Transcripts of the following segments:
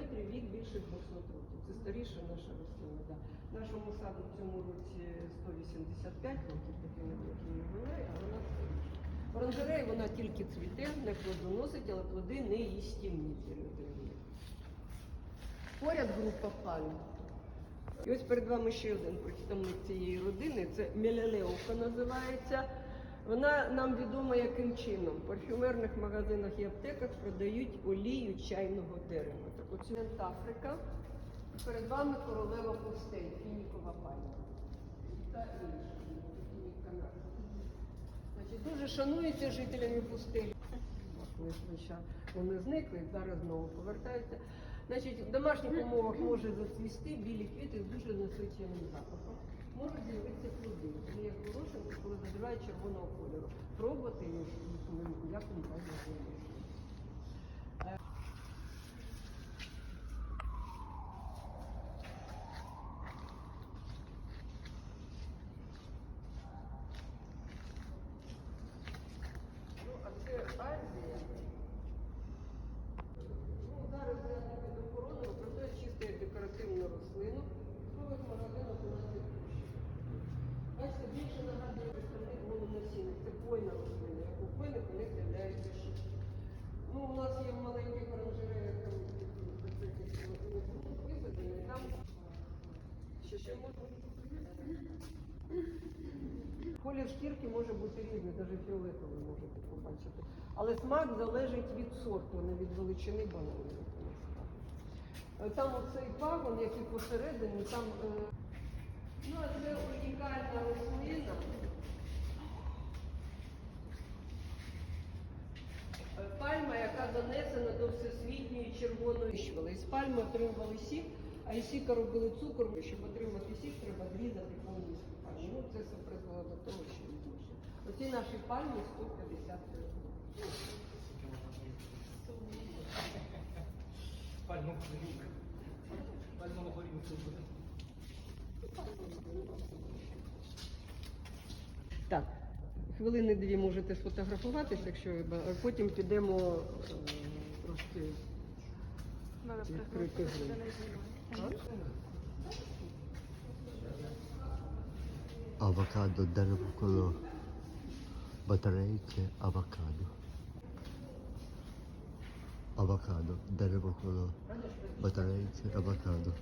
метрів, вік більше 200 років. Це старіша наша рослина. Да. Нашому саду в цьому році 185 років, такий невеликий ювілей, а вона старіша. В вона тільки цвіте, не плодоносить, але плоди не їстівні періодично. Поряд група пальм. І ось перед вами ще один представник цієї родини. Це мелелеока називається. Вона нам відома яким чином. В парфюмерних магазинах і аптеках продають олію чайного дерева. Так оці Африка. Перед вами королева пустель, фінікова пальма. Та інша. Значить, дуже шанується жителями пустелі. Вони зникли, зараз знову повертаються. Значить, в домашніх умовах може зацвісти білі квіти з дуже насиченим запахом. Можуть з'явитися плоди. Вони як горошинки, коли називають червоного кольору. Пробувати їх як не можна. Ну, а це Азія. Ну, зараз я не підохоронила, проте чисто як декоративну рослину. Ну, в магазинах у нас є кущі. Бачите, більше нагадує представник голоносіння. Це бойна рослина. Як у бойних вони з'являються шишки. Ну, у нас є в маленьких оранжереях там висаджені, там ще ще можна. Колір шкірки може бути різний, навіть фіолетовий можете побачити. Але смак залежить від сорту, не від величини банану. Е, Там оцей пагон, який посередині, там. е, Ну, це унікальна рослина. Е, Пальма, яка занесена до всесвітньої червоної щвели. З пальми отримували сік, а із сіка робили цукор. Щоб отримати сік, треба зрізати повністю пальму. Ну, це все призвело до того, що більше. Оці наші пальми 150 років. Горілку. Пальмову горілку. Так, хвилини дві можете сфотографуватися, якщо ви потім підемо е, трошки відкрити. Авокадо, дерево коло батарейки, авокадо. Авокадо, дерево коло батарейки, авокадо.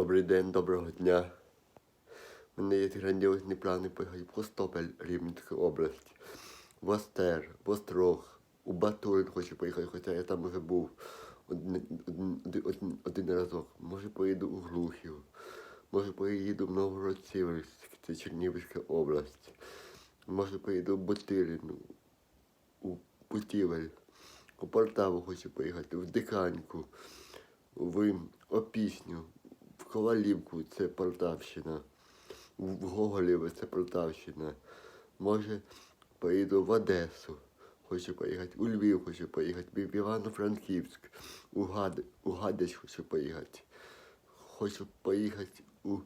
Добрий день, доброго дня. У мене є грандіозні плани поїхати в Костопель, Рівненська область, в Остер, в Острог, у Батурин хочу поїхати, хоча я там вже був один, один, один, один разок. Може поїду у Глухів, може поїду в Новгород-Сіверськ, це Чернігівська область. Може поїду в Ботирин, у Путівель, у Полтаву хочу поїхати, в Диканьку, в Опісню, Ковалівку, це Полтавщина, в Гоголєве, це Полтавщина. Може, поїду в Одесу, хочу поїхати, у Львів хочу поїхати, в Івано-Франківськ, у, Гад... у Гадяч хочу поїхати. Хочу поїхати у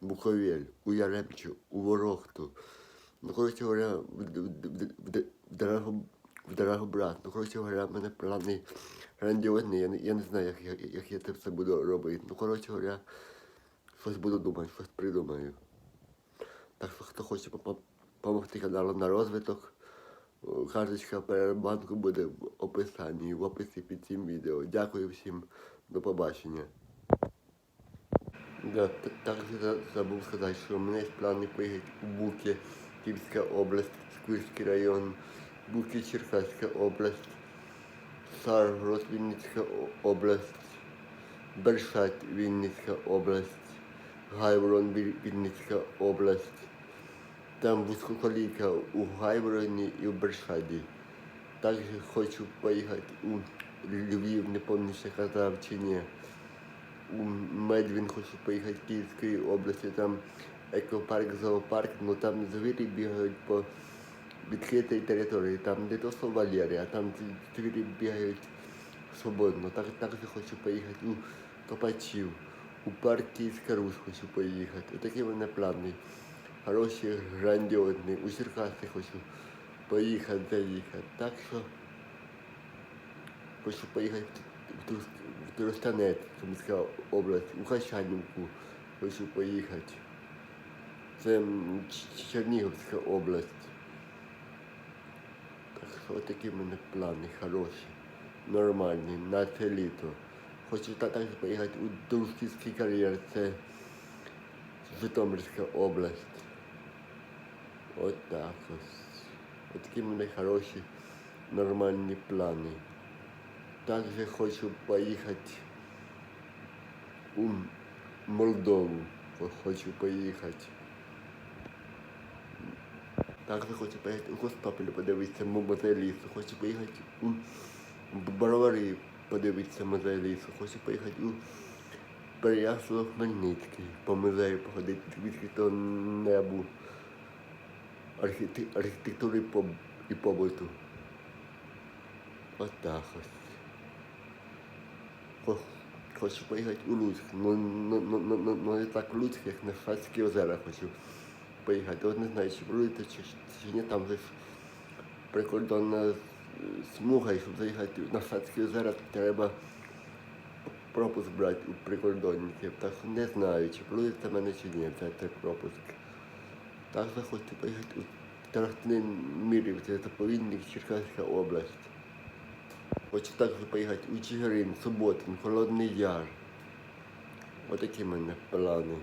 Буковель, у Яремчу, у Ворохту. Ну, коротше говоря, в, в, в, в, в, Дорого- в Дорогобрат. Ну, коротше говоря, в мене плани грандіозні. Я не, я не знаю, як, я- як я це все буду робити. Ну, коротше говоря, щось буду думати, щось придумаю. Так що хто хоче допомогти каналу на розвиток, карточка Перебанку буде в описанні, в описі під цим відео. Дякую всім, до побачення. Да, також забув сказати, що у мене є плани поїхати у Буки, Київська область, Сквирський район, Буки, Черкаська область, Саргород, Вінницька область, Бершать, Вінницька область, Гайворон, Ві- Вінницька область. Там вузькоколійка у Гайвороні і в Бершаді. Також хочу поїхати у Львів, не пам'ятаю, казав чи ні. У Медвін хочу поїхати в Київської області, там екопарк, зоопарк, ну там звірі бігають по відкритій території, там не то що Валерія, там звірі бігають свободно. Так, також хочу поїхати у Копачів, у парк Київська Русь хочу поїхати. Отакі в мене плани. Хороші, грандіозні, у Черкаси хочу поїхати, заїхати. Так що хочу поїхати в Трус- в Тростянець, Сумська область, у Хащанівку хочу поїхати. Це Чернігівська область. Так що такі в мене плани хороші, нормальні, на це літо. Хочу та- також поїхати у Дружківський кар'єр, це Житомирська область. От так ось. От такі в мене хороші, нормальні плани. Також хочу поїхати у Молдову. Хочу поїхати. Також хочу поїхати у Костопіль подивитися му- музей лісу. Хочу поїхати у Бровари подивитися музей лісу. Хочу поїхати у Переяслав Хмельницький по музею походити відкрито небу архітек- архітектури і побуту. От так ось. Хочу поїхати у Луцьк. Ну, ну, ну, ну, не так Луцьк, як на Шацькі озера хочу поїхати. От не знаю, чи пройдете, чи, чи ні, там ж прикордонна смуга, і щоб заїхати на Шацькі озера, треба пропуск брати у прикордонників. Так що не знаю, чи пройдете мене чи ні, це, пропуск. Так захочу поїхати у Тарахтин Мірів, це заповідник Черкаська область. Хочу також поїхати у Чигирин, Суботин, Холодний Яр. Отакі в мене плани.